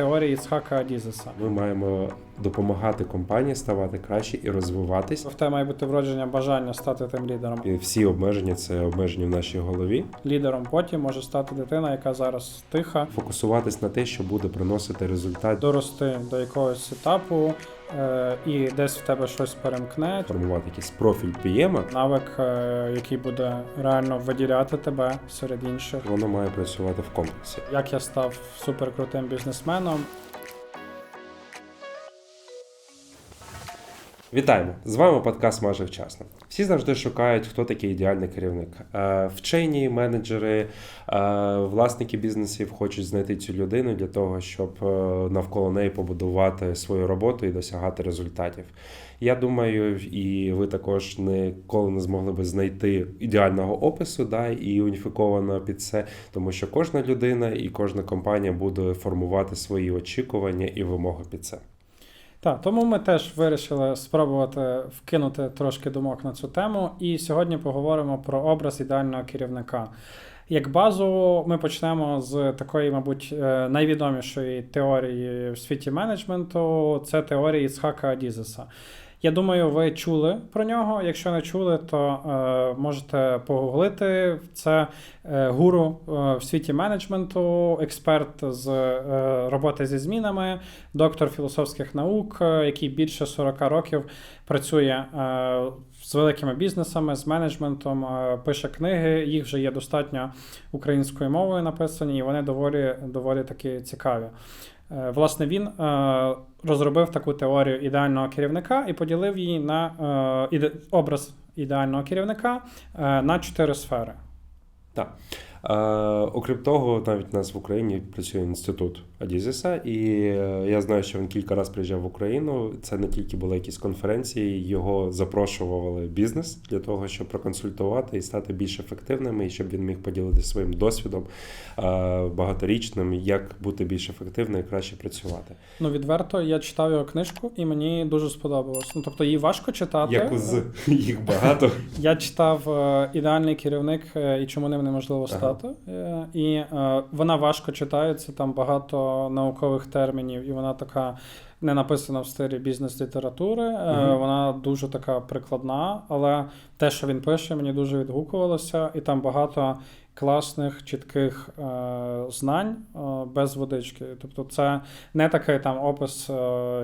теорії Ісхака Адізеса. Ми маємо допомагати компанії ставати краще і розвиватись. В тебе має бути вродження бажання стати тим лідером. І всі обмеження це обмеження в нашій голові. Лідером потім може стати дитина, яка зараз тиха, Фокусуватись на те, що буде приносити результат, дорости до якогось етапу, е, і десь в тебе щось перемкне. формувати якийсь профіль пієма. Навик, е, який буде реально виділяти тебе серед інших. Воно має працювати в комплексі. Як я став суперкрутим бізнесменом. Вітаємо! З вами подкаст майже вчасно. Всі завжди шукають, хто такий ідеальний керівник. Е, Вчені, менеджери, е, власники бізнесів хочуть знайти цю людину для того, щоб е, навколо неї побудувати свою роботу і досягати результатів. Я думаю, і ви також ніколи не змогли би знайти ідеального опису, да, і уніфікованого під це, тому що кожна людина і кожна компанія буде формувати свої очікування і вимоги під це. Так, тому ми теж вирішили спробувати вкинути трошки думок на цю тему. І сьогодні поговоримо про образ ідеального керівника. Як базу, ми почнемо з такої, мабуть, е, найвідомішої теорії в світі менеджменту це теорія Ісхака Адізеса. Я думаю, ви чули про нього. Якщо не чули, то е, можете погуглити. Це е, гуру е, в світі менеджменту, експерт з е, роботи зі змінами, доктор філософських наук, е, який більше 40 років працює е, з великими бізнесами, з менеджментом, пише книги. Їх вже є достатньо українською мовою написані, і вони доволі, доволі таки цікаві. Е, Власне, він е, розробив таку теорію ідеального керівника і поділив її на е, образ ідеального керівника на чотири сфери. Так. Окрім того, навіть у нас в Україні працює інститут Адізеса, і е, я знаю, що він кілька разів приїжджав в Україну. Це не тільки були якісь конференції, його запрошували бізнес для того, щоб проконсультувати і стати більш ефективними, і щоб він міг поділитися своїм досвідом багаторічним, як бути більш ефективним і краще працювати. Ну, відверто, я читав його книжку, і мені дуже сподобалось. Ну, тобто, її важко читати. Як з їх багато. Я читав е, ідеальний керівник е, і чому ним неможливо стати. Е, і е, вона важко читається, там багато наукових термінів, і вона така не написана в стилі бізнес-літератури. Мгм. Вона дуже така прикладна, але те, що він пише, мені дуже відгукувалося, і там багато класних, чітких е, знань е, без водички. Тобто, це не такий там опис, е,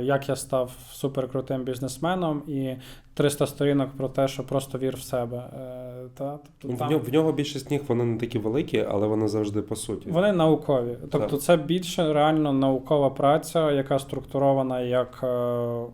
як я став суперкрутим бізнесменом, і 300 сторінок про те, що просто вір в себе. Та? Тобто, В там... нього, в нього більшість них вони не такі великі, але вони завжди по суті. Вони наукові. Тобто, Так. це більше реально наукова праця, яка структурована як е,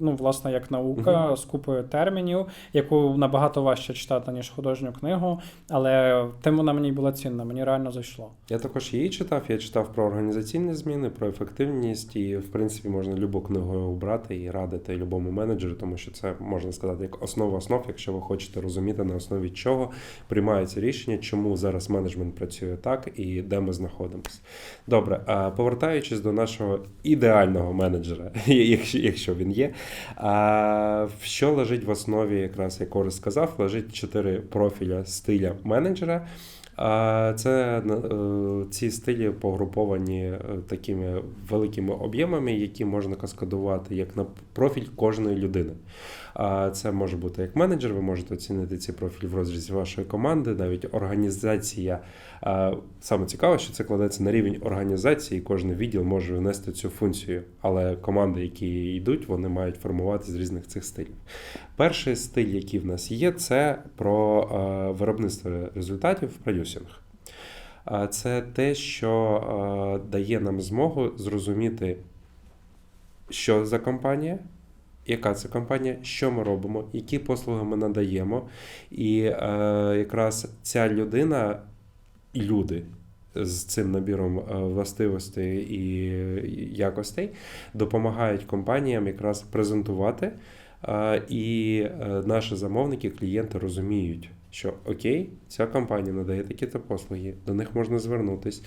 ну, власне, як наука Мгм. з купою термінів, яку набагато важче читати, ніж художню книгу. Але тим вона мені була цінна, мені реально зайшло. Я також її читав. Я читав про організаційні зміни, про ефективність, і в принципі можна любу книгу обрати і радити любому менеджеру, тому що це можна сказати як основа основ, якщо ви хочете розуміти на основі чого приймаються рішення, чому зараз менеджмент працює так і де ми знаходимося. Добре, повертаючись до нашого ідеального менеджера, якщо, він є, що лежить в основі, якраз як Орес сказав, лежить чотири профіля стиля менеджера. Це е, ці стилі погруповані е, такими великими об'ємами, які можна каскадувати як на профіль кожної людини. Це може бути як менеджер, ви можете оцінити ці профілі в розрізі вашої команди, навіть організація. А, Саме цікаве, що це кладеться на рівень організації, кожен відділ може внести цю функцію, але команди, які йдуть, вони мають формувати з різних цих стилів. Перший стиль, який в нас є, це про е, виробництво результатів продюсинг. А Це те, що дає нам змогу зрозуміти, що за компанія, яка це компанія, що ми робимо, які послуги ми надаємо. І якраз ця людина і люди з цим набіром властивостей і якостей допомагають компаніям якраз презентувати. І е, наші замовники, клієнти розуміють, що окей, ця компанія надає такі-то послуги, до них можна звернутись,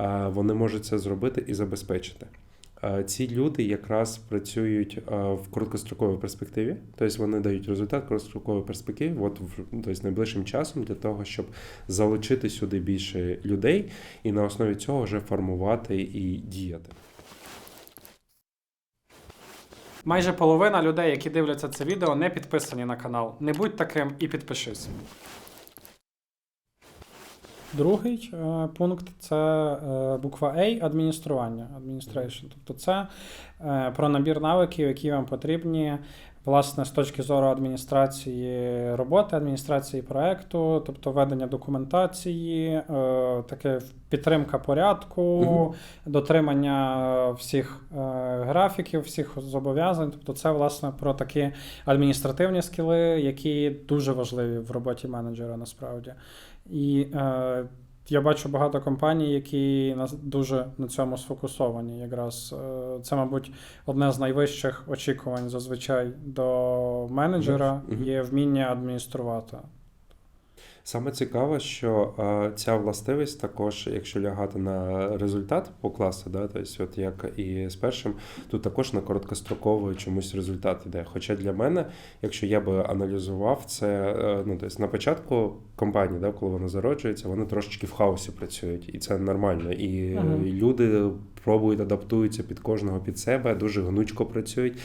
е, вони можуть це зробити і забезпечити. Ці люди якраз працюють в короткостроковій перспективі, тобто вони дають результат в короткостроковій перспективі, от в- тобто найближчим часом для того, щоб залучити сюди більше людей і на основі цього вже формувати і діяти. Майже половина людей, які дивляться це відео, не підписані на канал. Не будь таким і підпишись. Другий е, пункт це е, буква A адміністрування. Administration. Тобто це е, про набір навиків, які вам потрібні власне з точки зору адміністрації роботи, адміністрації проекту, тобто ведення документації, е, таке підтримка порядку, дотримання всіх е, графіків, всіх зобов'язань. Тобто, це власне про такі адміністративні скіли, які дуже важливі в роботі менеджера насправді. І е, я бачу багато компаній, які дуже на цьому сфокусовані. Якраз е, це, мабуть, одне з найвищих очікувань зазвичай до менеджера є вміння адмініструвати. Саме цікаво, що е, ця властивість також, якщо лягати на результат по класу, да, тобто, от як і з першим, тут також на короткостроковий чомусь результат іде. Хоча для мене, якщо я би аналізував це, е, ну тобто на початку компанії, да, коли вона зароджується, вони трошечки в хаосі працюють, і це нормально. І Мгм. люди пробують адаптуються під кожного під себе, дуже гнучко працюють.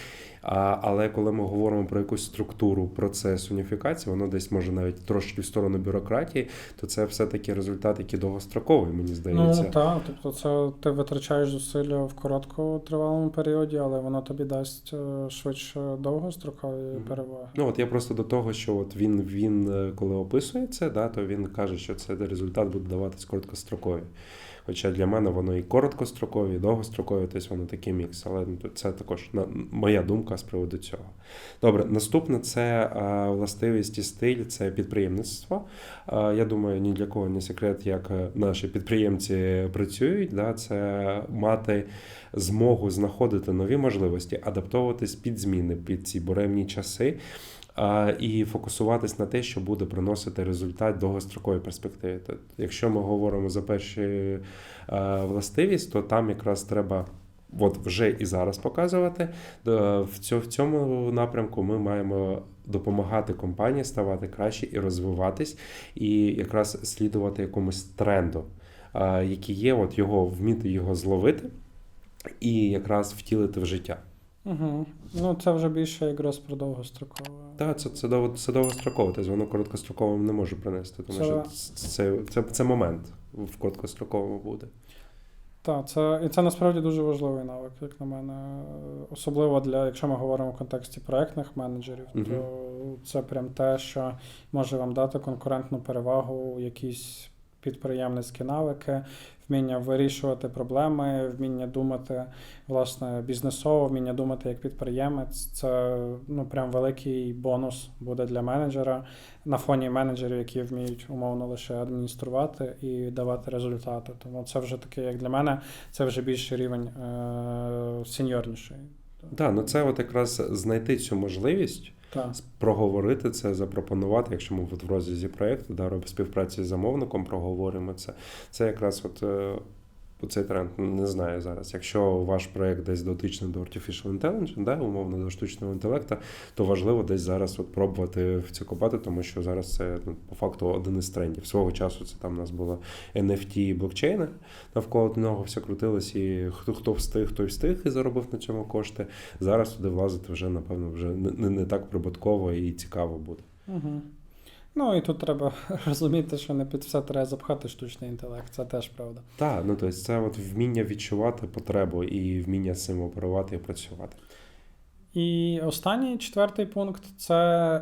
А, але коли ми говоримо про якусь структуру, процес уніфікації, воно десь може навіть трошки в сторону бюрократії, то це все-таки результат, який довгостроковий, мені здається. Ну так, тобто це ти витрачаєш зусилля в короткотривалому періоді, але воно тобі дасть е, швидше довгострокові Мгм. переваги. Ну от я просто до того, що от він, він е, коли описує це, да, то він каже, що це результат буде даватись короткостроковий. Хоча для мене воно і короткострокові, і довгострокові, тобто воно такий мікс. Але ну, це також на- моя думка з приводу цього. Добре, наступне це властивість і стиль, це підприємництво. Я думаю, ні для кого не секрет, як е, наші підприємці працюють. Да? Це мати змогу знаходити нові можливості, адаптовуватись під зміни, під ці буремні часи. І фокусуватись на те, що буде приносити результат в довгостроковій перспективі. Тобто, якщо ми говоримо за перші е, властивість, то там якраз треба от вже і зараз показувати. Е, В цьому напрямку ми маємо допомагати компанії ставати краще і розвиватись, і якраз слідувати якомусь тренду, е, який є, от його вміти його зловити і якраз втілити в життя. Угу. Ну це вже більше якраз про довгострокове. Так, це, це, дов- це довгостроково, тобто воно короткостроковим не може принести, тому Це- що це, це, це момент в короткостроковому буде. Так, це і це насправді дуже важливий навик, як на мене. Особливо для, якщо ми говоримо в контексті проектних менеджерів, Мгм. то це прям те, що може вам дати конкурентну перевагу, якісь підприємницькі навики, вміння вирішувати проблеми, вміння думати власне бізнесово, вміння думати як підприємець. Це ну прям великий бонус буде для менеджера на фоні менеджерів, які вміють умовно лише адмініструвати і давати результати. Тому це вже таке, як для мене, це вже більший рівень е- сеньорніший. Так, ну це от якраз знайти цю можливість, Так. проговорити це, запропонувати, якщо ми от в розрізі проєкту, да, співпраці з замовником, проговоримо це. Це якраз от. Е, Цей тренд не знаю зараз. Якщо ваш проект десь дотичний до Artificial Intelligence, да, умовно до штучного інтелекту, то важливо десь зараз от пробувати в це копати, тому що зараз це ну, по факту один із трендів. Свого часу це там у нас було NFT блокчейни, навколо нього все крутилось, і хто хто встиг, той встиг і заробив на цьому кошти. Зараз туди влазити вже, напевно, вже не, не, не так прибутково і цікаво буде. Угу. Ну і тут треба розуміти, що не під все треба запхати штучний інтелект. Це теж правда. Так, ну тобто це от вміння відчувати потребу і вміння з цим оперувати і працювати. І останній четвертий пункт це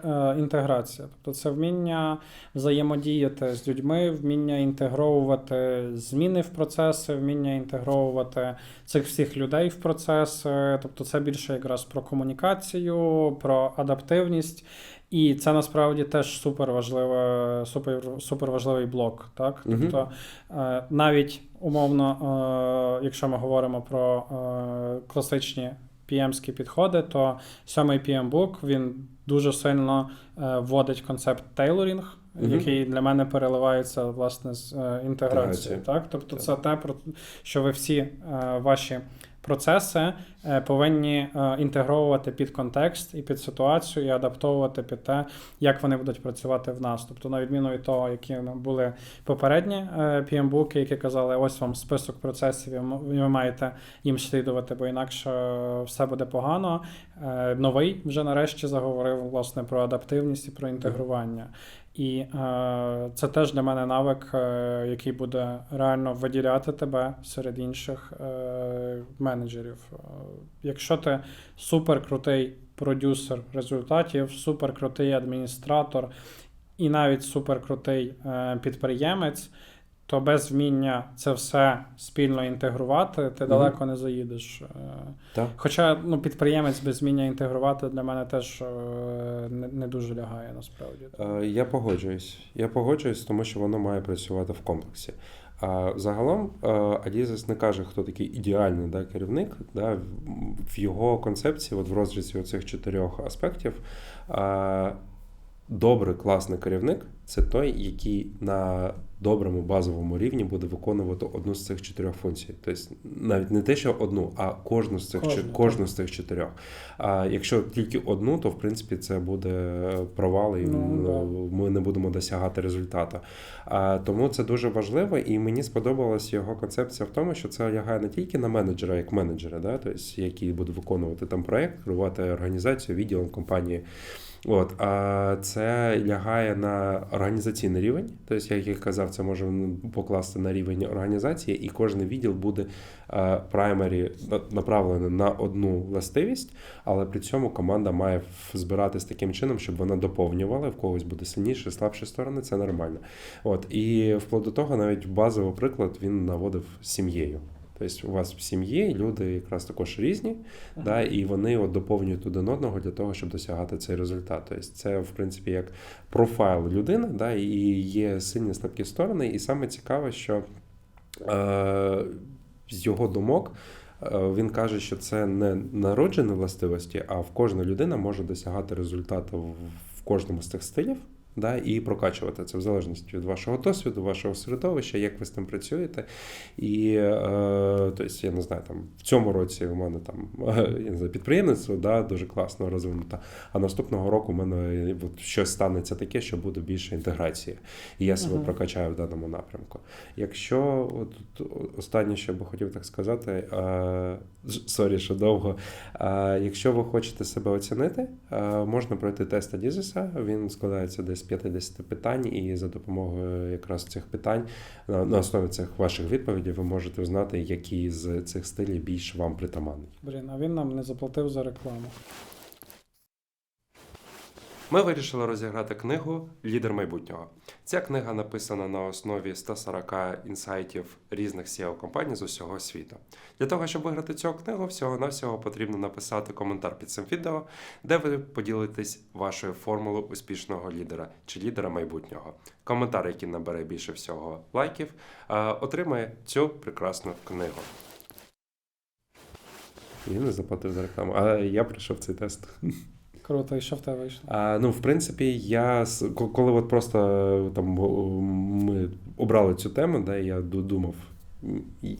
е, інтеграція. Тобто це вміння взаємодіяти з людьми, вміння інтегровувати зміни в процеси, вміння інтегровувати цих всіх людей в процеси. Тобто, це більше якраз про комунікацію, про адаптивність. І це насправді теж супер важливе, супер, супер важливий блок. Так? Мгм. Тобто е, навіть умовно, е, якщо ми говоримо про е, класичні PM-ські підходи, то сьомий PM-бук він дуже сильно вводить концепт тейлорінг, Мгм. який для мене переливається власне з е, інтеграцією. Так? Тобто, Так. це те, про що ви всі е, ваші процеси е, повинні е, інтегровувати під контекст і під ситуацію, і адаптовувати під те, як вони будуть працювати в нас. Тобто, на відміну від того, які були попередні е, PM-буки, які казали, ось вам список процесів, і ви маєте їм слідувати, бо інакше все буде погано. Новий вже нарешті заговорив власне про адаптивність і про інтегрування. І е, це теж для мене навик, е, який буде реально виділяти тебе серед інших е, менеджерів. Е, якщо ти суперкрутий продюсер результатів, суперкрутий адміністратор і навіть суперкрутий е, підприємець, то без вміння це все спільно інтегрувати, ти далеко не заїдеш. Е, Так. Хоча ну, підприємець без вміння інтегрувати для мене теж е, не, не дуже лягає насправді. Е, Я погоджуюсь. Я погоджуюсь, тому що воно має працювати в комплексі. А загалом Адізес не каже, хто такий ідеальний да, керівник. Да, в- його концепції, от в розрізі цих чотирьох аспектів, е, добрий класний керівник це той, який на доброму базовому рівні буде виконувати одну з цих чотирьох функцій. Тобто навіть не те, що одну, а кожну з цих Кожну, кожну з цих чотирьох. А якщо тільки одну, то в принципі це буде провал, і Ну, ми не будемо досягати результату. А, тому це дуже важливо, і мені сподобалась його концепція в тому, що це лягає не тільки на менеджера, як менеджера, да, тобто, який буде виконувати там проект, керувати організацією, відділом компанії. От, а це лягає на організаційний рівень. Тобто, як я казав, це можемо покласти на рівень організації, і кожен відділ буде праймері направлений на одну властивість, але при цьому команда має збиратись таким чином, щоб вона доповнювала, в когось буде сильніші, слабші сторони, це нормально. От і вплоть до того, навіть базовий приклад він наводив сім'єю. Тобто у вас в сім'ї люди якраз також різні, да, і вони от доповнюють один одного для того, щоб досягати цей результат. Тобто це, в принципі, як профайл людини, да, і є сильні слабкі сторони. І саме цікаве, що е, з його думок. е, Він каже, що це не народжені властивості, а в кожна людина може досягати результату в- в кожному з цих стилів, да, і прокачувати це в залежності від вашого досвіду, вашого середовища, як ви з тим працюєте. І е, тобто, я не знаю, там в цьому році у мене там я не знаю, підприємництво да, дуже класно розвинуто. А наступного року у мене от, щось станеться таке, що буде більше інтеграції. І я себе Мгм. прокачаю в даному напрямку. Якщо от, от, останнє, що би хотів так сказати, е, сорі, що довго. Е, якщо ви хочете себе оцінити, е, можна пройти тест Адізеса. Він складається десь 50 питань, і за допомогою якраз цих питань на, основі цих ваших відповідей ви можете узнати, які з цих стилів більш вам притаманний. Блін, а він нам не заплатив за рекламу. Ми вирішили розіграти книгу Лідер майбутнього. Ця книга написана на основі 140 інсайтів різних seo компаній з усього світу. Для того, щоб виграти цю книгу, всього-навсього потрібно написати коментар під цим відео, де ви поділитесь вашою формулою успішного лідера чи лідера майбутнього. Коментар, який набере більше всього лайків, е, отримає цю прекрасну книгу. Він не заплатив за рекламу, а я пройшов цей тест. Круто, і що в тебе вийшло? А, ну, в принципі, я коли от просто там ми обрали цю тему, да, я думав,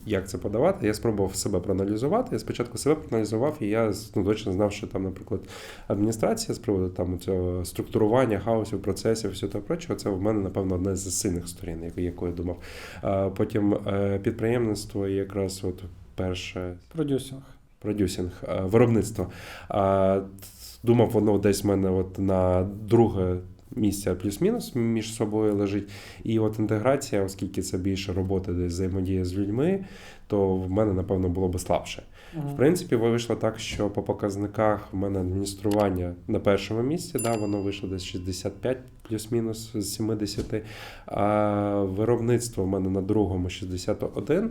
як це подавати. Я спробував себе проаналізувати. Я спочатку себе проаналізував, і я ну, точно знав, що там, наприклад, адміністрація з приводу там цього структурування хаосів, процесів, все того прочого, це в мене, напевно, одна з сильних сторін, яку, яку я думав. А, потім е, підприємництво і якраз от перше Продюсинг. Продюсинг, е, виробництво. Думав, воно десь в мене от на друге місце плюс-мінус між собою лежить. І от інтеграція, оскільки це більше роботи десь взаємодія з людьми, то в мене, напевно, було би слабше. В принципі, вийшло так, що по показниках в мене адміністрування на першому місці, да, воно вийшло десь 65 плюс-мінус з 70. А виробництво в мене на другому 61,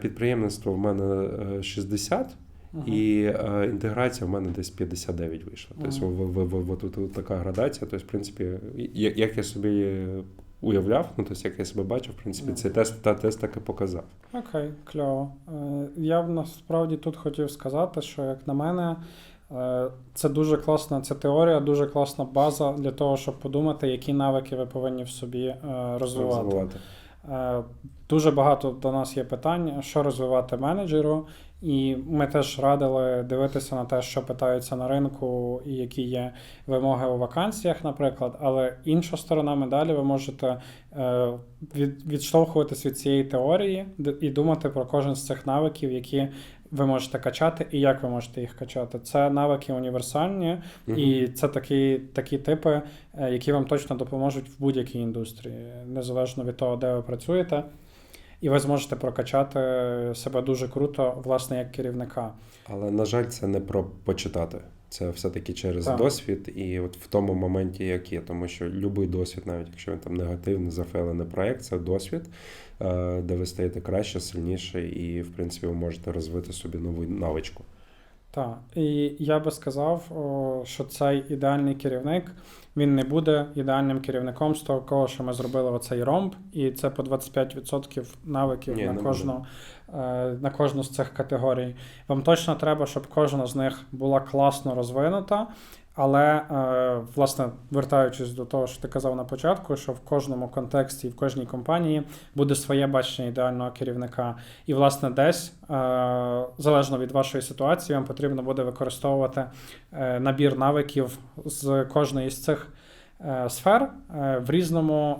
підприємництво в мене е, 60. Мгм. І е, інтеграція в мене десь 59 вийшла. Тобто, в, в, в, в, от, от така градація. Тобто, в принципі, як, як я собі уявляв, ну тобто, як я себе бачив, в принципі, цей тест та тест так і показав. Окей, кльово. Е, Я насправді тут хотів сказати, що як на мене, е, це дуже класна ця теорія, дуже класна база для того, щоб подумати, які навики ви повинні в собі е, розвивати. Розвивати. Е, Дуже багато до нас є питань, що розвивати менеджеру, І ми теж радили дивитися на те, що питаються на ринку, і які є вимоги у вакансіях, наприклад. Але інша сторона медалі, ви можете е, від, відштовхуватись від цієї теорії і думати про кожен з цих навиків, які ви можете качати, і як ви можете їх качати. Це навики універсальні, Мгм. і це такі, такі типи, е, які вам точно допоможуть в будь-якій індустрії, незалежно від того, де ви працюєте. І ви зможете прокачати себе дуже круто, власне, як керівника. Але на жаль, це не про почитати. Це все-таки через Так. досвід, і от в тому моменті, як є, тому що будь-який досвід, навіть якщо він там негативний, зафейлений проект, це досвід, е, де ви стаєте краще, сильніше, і в принципі ви можете розвити собі нову навичку. Так, і я би сказав, що цей ідеальний керівник він не буде ідеальним керівником з того, що ми зробили оцей ромб, і це по 25% навиків Ні, на кожну, е, на кожну з цих категорій. Вам точно треба, щоб кожна з них була класно розвинута. Але, е, власне, вертаючись до того, що ти казав на початку, що в кожному контексті і в кожній компанії буде своє бачення ідеального керівника. І, власне, десь, е, залежно від вашої ситуації, вам потрібно буде використовувати е, набір навиків з кожної з цих сфер в різному,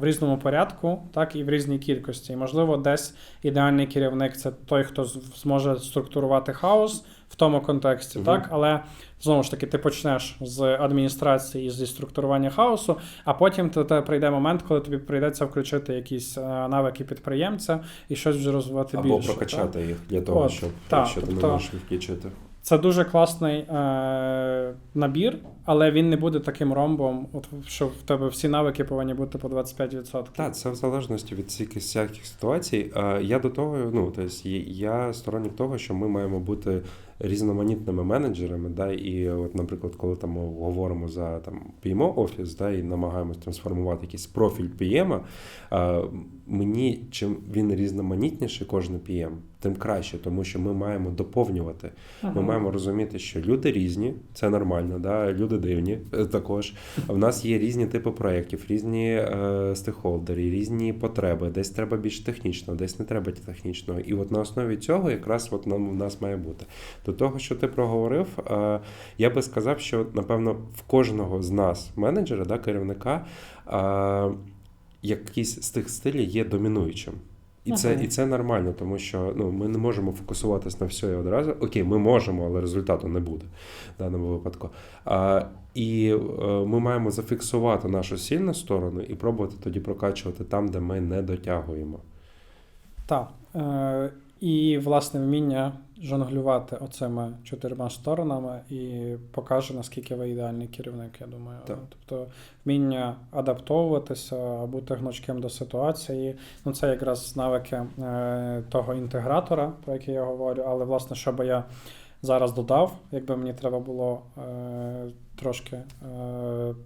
в різному порядку, так і в різній кількості. І, можливо, десь ідеальний керівник це той, хто зможе структурувати хаос в тому контексті, Мгм. так, але знову ж таки, ти почнеш з адміністрації зі структурування хаосу, а потім тебе прийде момент, коли тобі прийдеться включити якісь е, навики підприємця і щось вже розвивати Або більше. прокачати так? їх для того, От, щоб якщо ти тобто- можеш включити. Це дуже класний е, набір, але він не буде таким ромбом, от, що в тебе всі навики повинні бути по 25%. Так, це в залежності від всяких ситуацій. Е, Я до того, ну тобто, я сторонник того, що ми маємо бути різноманітними менеджерами. Да, і от, наприклад, коли там ми говоримо за там PMO офіс, да, і намагаємось трансформувати якийсь профіль PM, мені чим він різноманітніший, кожен PM, тим краще, тому що ми маємо доповнювати. Ми маємо розуміти, що люди різні, це нормально, да? люди дивні е, також. В нас є різні типи проєктів, різні е, стейкхолдери, різні потреби. Десь треба більш технічно, десь не треба технічного. І от на основі цього якраз от нам у нас має бути. До того, що ти проговорив, е, я би сказав, що напевно в кожного з нас, менеджера, да, керівника, е, якийсь з тих стилів є домінуючим. І це, і це нормально, тому що ну, ми не можемо фокусуватись на все і одразу. Окей, ми можемо, але результату не буде в даному випадку. А, і е, ми маємо зафіксувати нашу сильну сторону і пробувати тоді прокачувати там, де ми не дотягуємо. Так. І, власне, вміння жонглювати оцими чотирма сторонами і покаже, наскільки ви ідеальний керівник, я думаю. Так. Тобто вміння адаптовуватися, бути гнучким до ситуації. Ну, це якраз навики е, того інтегратора, про який я говорю. Але, власне, щоб я зараз додав, якби мені треба було е, трошки е,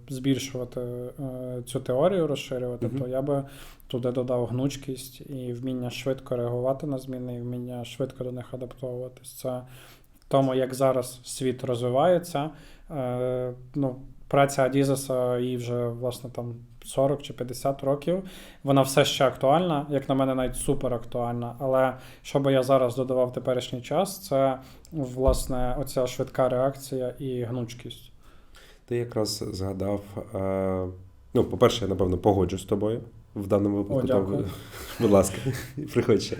збільшувати е, цю теорію, розширювати, Мгм. то я би туди додав гнучкість і вміння швидко реагувати на зміни, і вміння швидко до них адаптовуватись. Це в тому, як зараз світ розвивається. Е, ну, праця Адізеса їй вже власне там 40 чи 50 років. Вона все ще актуальна, як на мене, навіть супер актуальна. Але що би я зараз додавав в теперішній час, це власне оця швидка реакція і гнучкість. Ти якраз згадав. Е, ну, по-перше, я напевно погоджу з тобою в даному випадку. О, дякую. Будь ласка, приходь ще.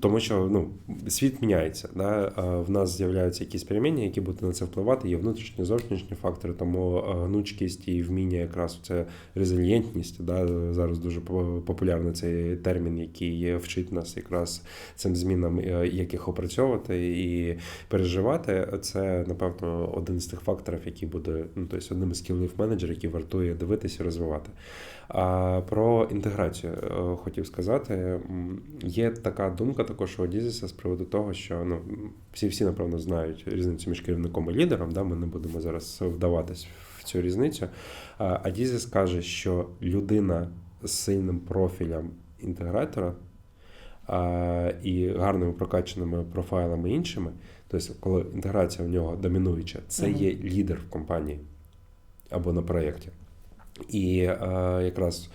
Тому що ну, світ міняється. Да? В нас з'являються якісь переміння, які будуть на це впливати. Є внутрішні, зовнішні фактори, тому гнучкість і вміння якраз це резильєнтність. Да? Зараз дуже по- популярний цей термін, який вчить нас якраз цим змінам, е, як їх опрацьовувати і переживати. Це, напевно, один з тих факторів, який буде ну, тобто одним з скілів менеджера, який вартує дивитися і розвивати. А про інтеграцію е, хотів сказати. Є така думка також у Одізіса з приводу того, що ну всі всі напевно знають різницю між керівником і лідером. Да? Ми не будемо зараз вдаватись в цю різницю. А Адізіс каже, що людина з сильним профілем інтегратора і гарними прокачаними профайлами іншими, тобто, коли інтеграція в нього домінуюча, це Мгм. є лідер в компанії або на проєкті. І е, якраз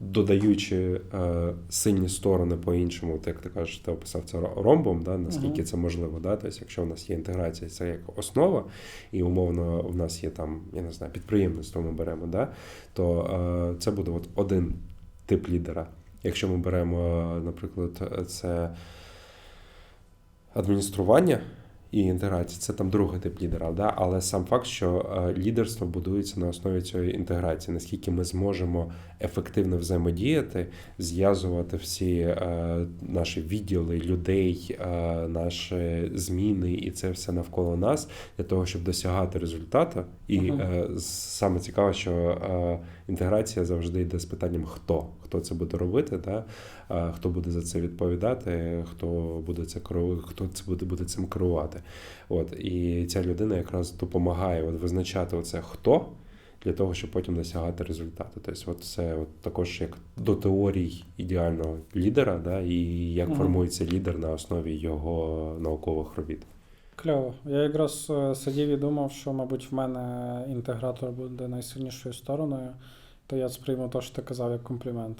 додаючи е, сильні сторони по-іншому, от як ти кажеш, ти описав це ромбом, да, наскільки Мгм. це можливо. Да? Тобто, якщо у нас є інтеграція, це як основа, і умовно у нас є там, я не знаю, підприємництво ми беремо, да? то е, це буде от один тип лідера. Якщо ми беремо, е, наприклад, це адміністрування і інтеграція, це там другий тип лідера, да? але сам факт, що е, лідерство будується на основі цієї інтеграції, наскільки ми зможемо ефективно взаємодіяти, зв'язувати всі е, наші відділи людей, е, наші зміни і це все навколо нас для того, щоб досягати результату. І е, саме цікаве, що інтеграція завжди йде з питанням хто. Хто це буде робити, да? хто буде за це відповідати, хто буде це хто це буде, буде цим керувати. От і ця людина якраз допомагає от визначати оце хто для того, щоб потім досягати результату. Тобто, от це от також як до теорій ідеального лідера, да, і як Мгм. формується лідер на основі його наукових робіт. Кльово. Я якраз е, сидів і думав, що, мабуть, в мене інтегратор буде найсильнішою стороною, то я сприйму те, що ти казав, як комплімент.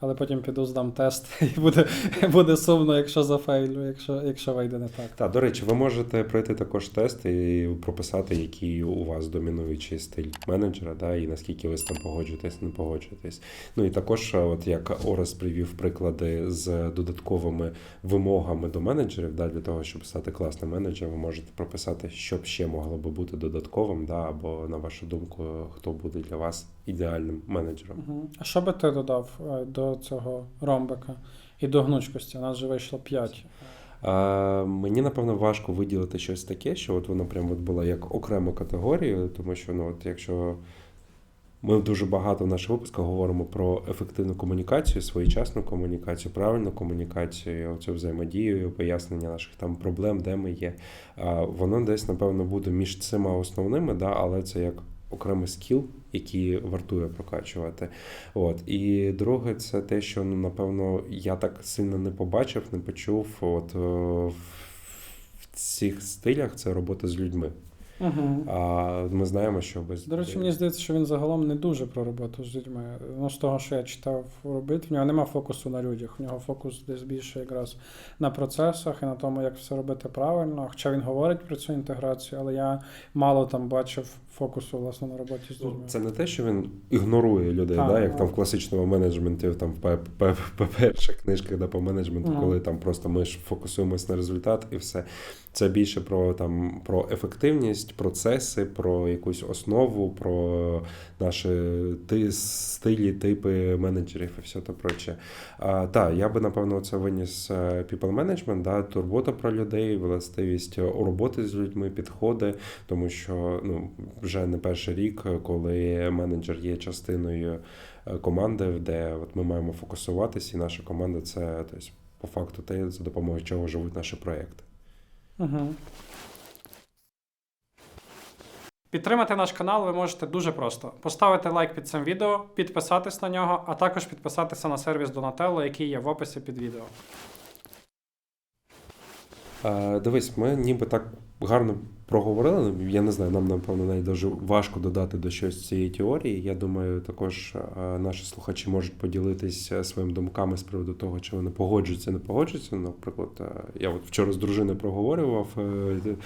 Але потім піду здам тест, і буде, буде сумно, якщо зафейлю, якщо, якщо вийде не так. Так, до речі, ви можете пройти також тест і прописати, який у вас домінуючий стиль менеджера, да, і наскільки ви з тим погоджуєтесь, не погоджуєтесь. Ну і також, от як Орес привів приклади з додатковими вимогами до менеджерів, да, для того, щоб стати класним менеджером, ви можете прописати, що б ще могло би бути додатковим, да, або на вашу думку, хто буде для вас ідеальним менеджером. А що би ти додав е, до цього ромбика і до гнучкості? У нас вже вийшло 5. А, мені напевно важко виділити щось таке, що от воно прямо от було як окрему категорію, тому що ну от якщо ми дуже багато в наших випусках говоримо про ефективну комунікацію, своєчасну комунікацію, правильну комунікацію, оцю взаємодію, пояснення наших там проблем, де ми є. А, воно десь, напевно, буде між цими основними, да, але це як окремий скіл, який вартує прокачувати. От і друге, це те, що ну напевно я так сильно не побачив, не почув. От е, в в цих стилях це робота з людьми. Угу. А ми знаємо, що без До речі, мені здається, що він загалом не дуже про роботу з людьми. Ну, з того, що я читав робити, в нього нема фокусу на людях. В нього фокус десь більше якраз на процесах і на тому, як все робити правильно. Хоча він говорить про цю інтеграцію, але я мало там бачив фокусу власне на роботі з Ну, людьми. Це не те, що він ігнорує людей, Так, да, як ну. там в класичному менеджменті, там в пе- пе- пе- перших книжках да, по менеджменту, Мгм. коли там просто ми ж фокусуємось на результат і все. Це більше про там про ефективність, процеси, про якусь основу, про наші ти, стилі, типи менеджерів і все те проче. А, так, я би напевно це виніс е, people management, да, турбота про людей, властивість у роботи з людьми, підходи, тому що ну вже не перший рік, коли менеджер є частиною е, команди, де от ми маємо фокусуватися, і наша команда це тобто, по факту те, за допомогою чого живуть наші проекти. Угу. Підтримати наш канал ви можете дуже просто: поставити лайк під цим відео, підписатись на нього, а також підписатися на сервіс Donatello, який є в описі під відео. Е, Дивись, ми ніби так гарно проговорили. Я не знаю, нам напевно навіть дуже важко додати до щось цієї теорії. Я думаю, також е, наші слухачі можуть поділитися своїми думками з приводу того, чи вони погоджуються, не погоджуються. Наприклад, е, я от вчора з дружиною проговорював е,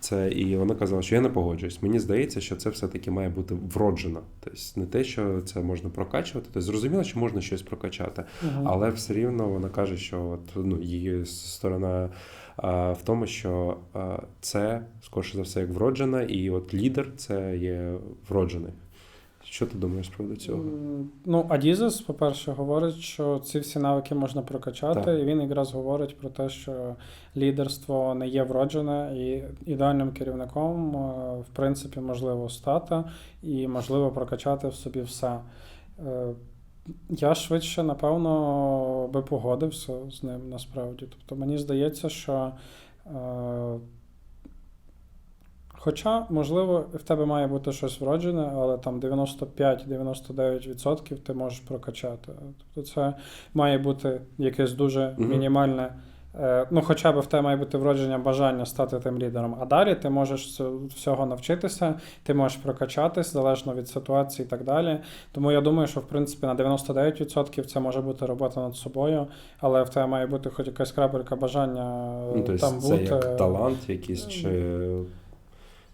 це, і вона казала, що я не погоджуюсь. Мені здається, що це все-таки має бути вроджено. Тобто не те, що це можна прокачувати. Тобто зрозуміло, що можна щось прокачати. Але все рівно вона каже, що от, ну, її сторона в тому, що це, скоріше за все, як вроджена, і от лідер це є вроджений. Що ти думаєш приводу цього? Ну, Адізес, по-перше, говорить, що ці всі навики можна прокачати, Так. і він якраз говорить про те, що лідерство не є вроджене, і ідеальним керівником, е, в принципі, можливо стати і можливо прокачати в собі все. Я швидше, напевно, би погодився з ним насправді. Тобто мені здається, що. е, Хоча, можливо, в тебе має бути щось вроджене, але там 95-99% ти можеш прокачати. Тобто це має бути якесь дуже мінімальне Ну, хоча б в тебе має бути вродження бажання стати тим лідером. А далі ти можеш всього навчитися, ти можеш прокачатись залежно від ситуації і так далі. Тому я думаю, що в принципі на 99% це може бути робота над собою, але в тебе має бути хоч якась крапелька бажання е, Ну, тобто там це бути. як талант якийсь, чи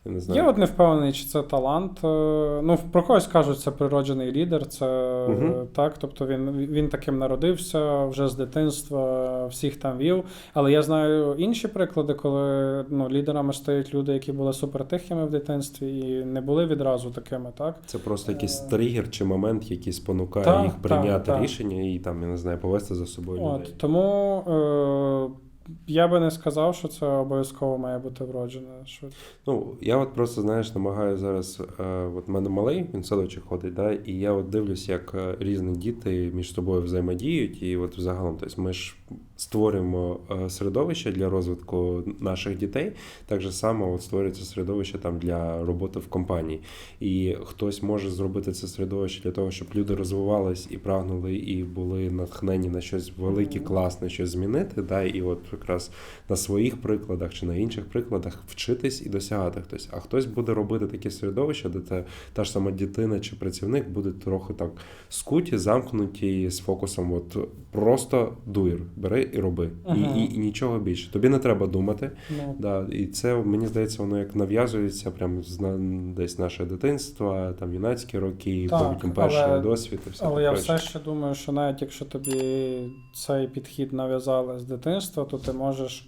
я не знаю. Я от не впевнений, чи це талант. Е, Ну, про когось кажуть, це природжений лідер, це е, Мгм. так. Тобто він, він таким народився вже з дитинства, всіх там вів. Але я знаю інші приклади, коли ну, лідерами стають люди, які були супертихими в дитинстві і не були відразу такими, так? Це просто якийсь тригер чи момент, який спонукає Так, їх прийняти так, так. рішення і там, я не знаю, повести за собою людей. Тому е, я би не сказав, що це обов'язково має бути вроджене. Що... Ну, я от просто, знаєш, намагаю зараз. Е, от в мене малий, він садочок ходить, да, і я от дивлюсь, як е, різні діти між собою взаємодіють. І от взагалом, тобто ми ж створюємо е, середовище для розвитку наших дітей. Так же само от створюється середовище там для роботи в компанії. І хтось може зробити це середовище для того, щоб люди розвивались і прагнули, і були натхнені на щось велике, класне, щось змінити. Да, і от якраз на своїх прикладах чи на інших прикладах вчитись і досягати хтось. А хтось буде робити таке середовище, де те, та ж сама дитина чи працівник буде трохи так скуті, замкнуті з фокусом. От просто дуєр, бери і роби. Ага. І, і, і нічого більше. Тобі не треба думати. Ну, Да, і це мені здається, воно як нав'язується прямо з на- десь наше дитинство, там юнацькі роки, Так, потім перший але- досвід і все Але я все ще думаю, що навіть якщо тобі цей підхід нав'язали з дитинства, то ти можеш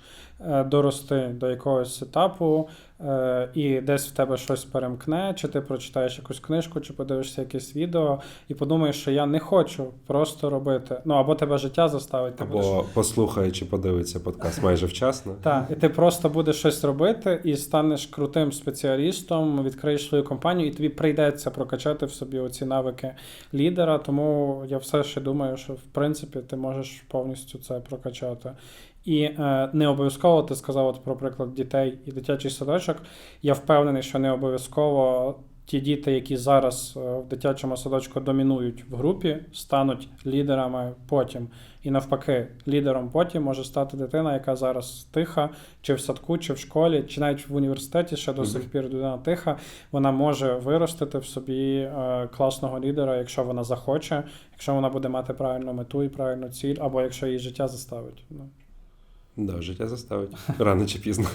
дорости до якогось етапу, е, і десь в тебе щось перемкне, чи ти прочитаєш якусь книжку, чи подивишся якесь відео, і подумаєш, що я не хочу просто робити. Ну або тебе життя заставить. Ти будеш Або послухає чи подивиться подкаст майже вчасно. так, і ти просто будеш щось робити і станеш крутим спеціалістом, відкриєш свою компанію, і тобі прийдеться прокачати в собі оці навики лідера. Тому я все ще думаю, що в принципі ти можеш повністю це прокачати. І е, не обов'язково ти сказав от про приклад дітей і дитячий садочок. Я впевнений, що не обов'язково ті діти, які зараз е, в дитячому садочку домінують в групі, стануть лідерами потім. І навпаки, лідером потім може стати дитина, яка зараз тиха, чи в садку, чи в школі, чи навіть в університеті ще до сих пір людина тиха. Вона може виростити в собі е, класного лідера, якщо вона захоче, якщо вона буде мати правильну мету і правильну ціль, або якщо її життя заставить. Да, життя заставить рано чи пізно.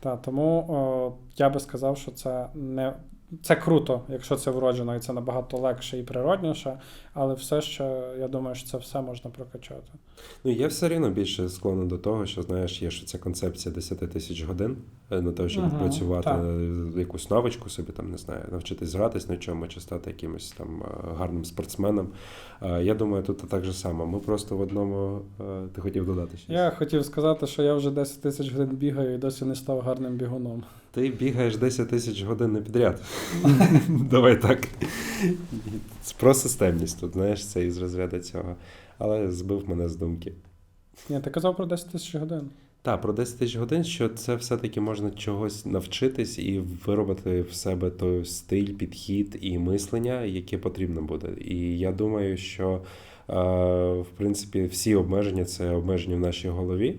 Та, тому о, я би сказав, що це не це круто, якщо це вроджено, і це набагато легше і природніше, але все ще я думаю, що це все можна прокачати. Ну, я все рівно більше склонен до того, що знаєш, є що ця концепція 10 тисяч годин на те, щоб Мгм, працювати е, якусь навичку собі, там не знаю, навчитись гратись на чому, чи стати якимось там е, гарним спортсменом. Е, Я думаю, тут так же само. Ми просто в одному. е, Ти хотів додати щось? Я хотів сказати, що я вже 10 тисяч годин бігаю і досі не став гарним бігуном. Ти бігаєш 10 тисяч годин не підряд. Давай так. Це про системність тут, знаєш, це із розряду цього. Але збив мене з думки. Ні, ти казав про 10 тисяч годин. Так, про 10 тисяч годин, що це все-таки можна чогось навчитись і виробити в себе той стиль, підхід і мислення, яке потрібно буде. І я думаю, що е, в принципі всі обмеження це обмеження в нашій голові.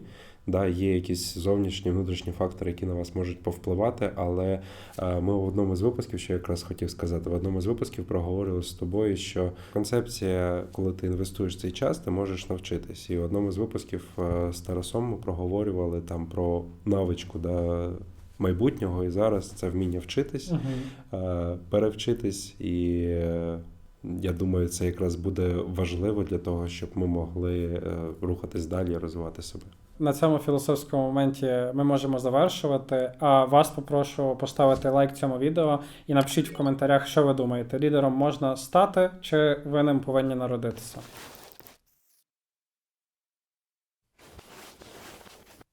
Да, є якісь зовнішні внутрішні фактори, які на вас можуть повпливати, але е, ми в одному з випусків, що я якраз хотів сказати, в одному з випусків проговорили з тобою, що концепція, коли ти інвестуєш цей час, ти можеш навчитись. І в одному з випусків е, з Тарасом ми проговорювали там про навичку да, майбутнього, і зараз це вміння вчитись, е, перевчитись, і е, я думаю, це якраз буде важливо для того, щоб ми могли е, рухатись далі і розвивати себе. На цьому філософському моменті ми можемо завершувати. А вас попрошу поставити лайк цьому відео і напишіть в коментарях, що ви думаєте, лідером можна стати чи ви ним повинні народитися.